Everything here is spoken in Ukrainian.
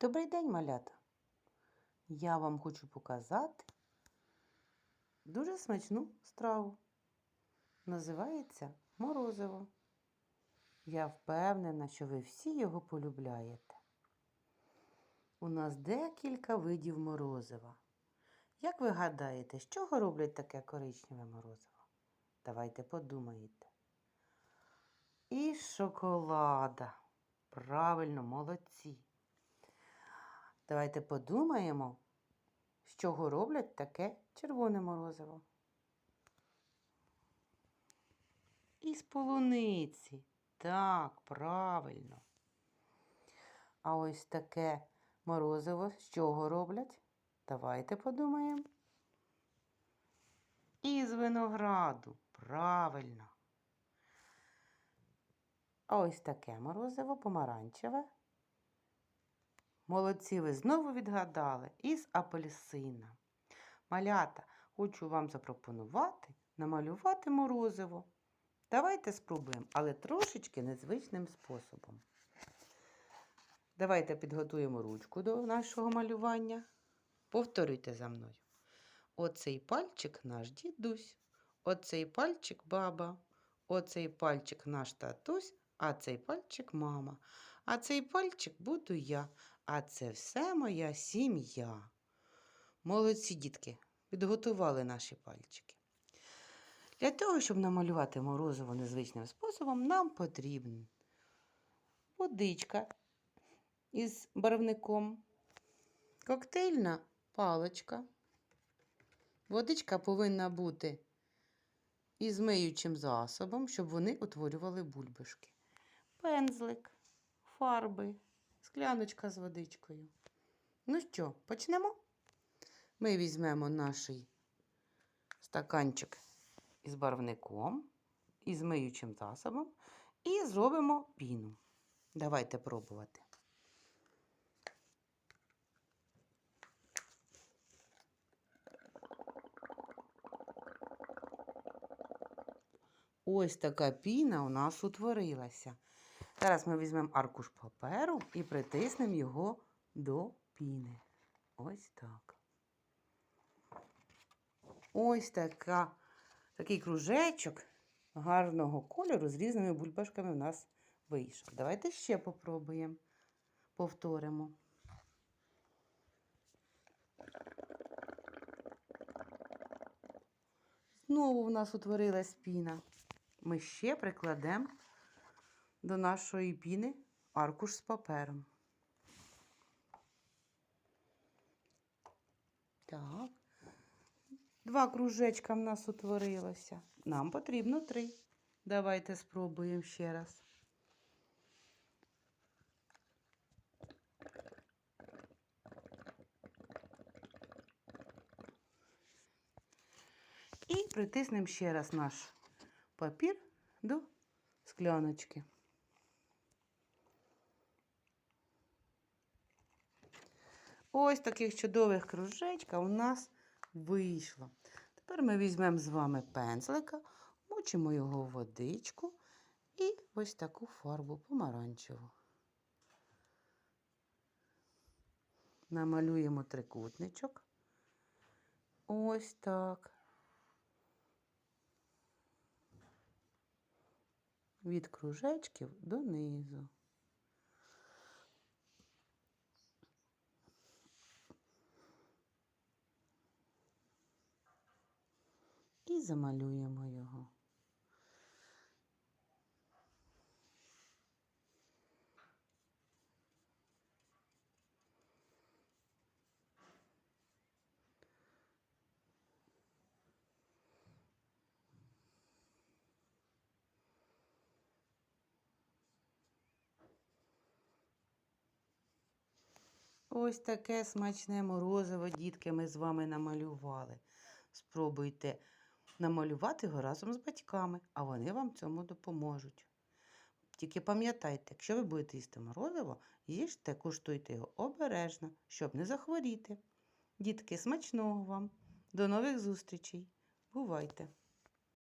Добрий день, малята! Я вам хочу показати дуже смачну страву. Називається морозиво. Я впевнена, що ви всі його полюбляєте. У нас декілька видів морозива. Як ви гадаєте, з чого роблять таке коричневе морозиво? Давайте подумаєте. І шоколада. Правильно, молодці. Давайте подумаємо, з чого роблять таке червоне морозиво. Із полуниці. Так, правильно. А ось таке морозиво з чого роблять? Давайте подумаємо. Із винограду. Правильно. А ось таке морозиво помаранчеве. Молодці, ви знову відгадали із апельсина. Малята, хочу вам запропонувати намалювати морозиво. Давайте спробуємо, але трошечки незвичним способом. Давайте підготуємо ручку до нашого малювання. Повторюйте за мною. Оцей пальчик наш дідусь, оцей пальчик баба, оцей пальчик наш татусь, а цей пальчик мама. А цей пальчик буду я, а це все моя сім'я. Молодці дітки, підготували наші пальчики. Для того, щоб намалювати морозиво незвичним способом, нам потрібна водичка із барвником, коктейльна паличка. Водичка повинна бути із миючим засобом, щоб вони утворювали бульбашки. Пензлик, фарби, скляночка з водичкою. Ну що, почнемо? Ми візьмемо наш стаканчик із барвником, із миючим засобом і зробимо піну. Давайте пробувати. Ось така піна у нас утворилася. Зараз ми візьмемо аркуш паперу і притиснемо його до піни. Ось так. Ось така, такий кружечок гарного кольору з різними бульбашками у нас вийшов. Давайте ще попробуємо. Повторимо. Знову в нас утворилась піна. Ми ще прикладемо до нашої піни аркуш з папером. Так. Два кружечка в нас утворилося. Нам потрібно три. Давайте спробуємо ще раз. І притиснемо ще раз наш папір до скляночки. Ось таких чудових кружечка у нас вийшло. Тепер ми візьмемо з вами пензлика, мочимо його в водичку і ось таку фарбу помаранчеву. Намалюємо трикутничок. Ось так. Від кружечків донизу. І замалюємо його. Ось таке смачне морозиво, дітки, ми з вами намалювали. Спробуйте намалювати його разом з батьками, а вони вам цьому допоможуть. Тільки пам'ятайте, якщо ви будете їсти морозиво, їжте, куштуйте його обережно, щоб не захворіти. Дітки, смачного вам! До нових зустрічей! Бувайте!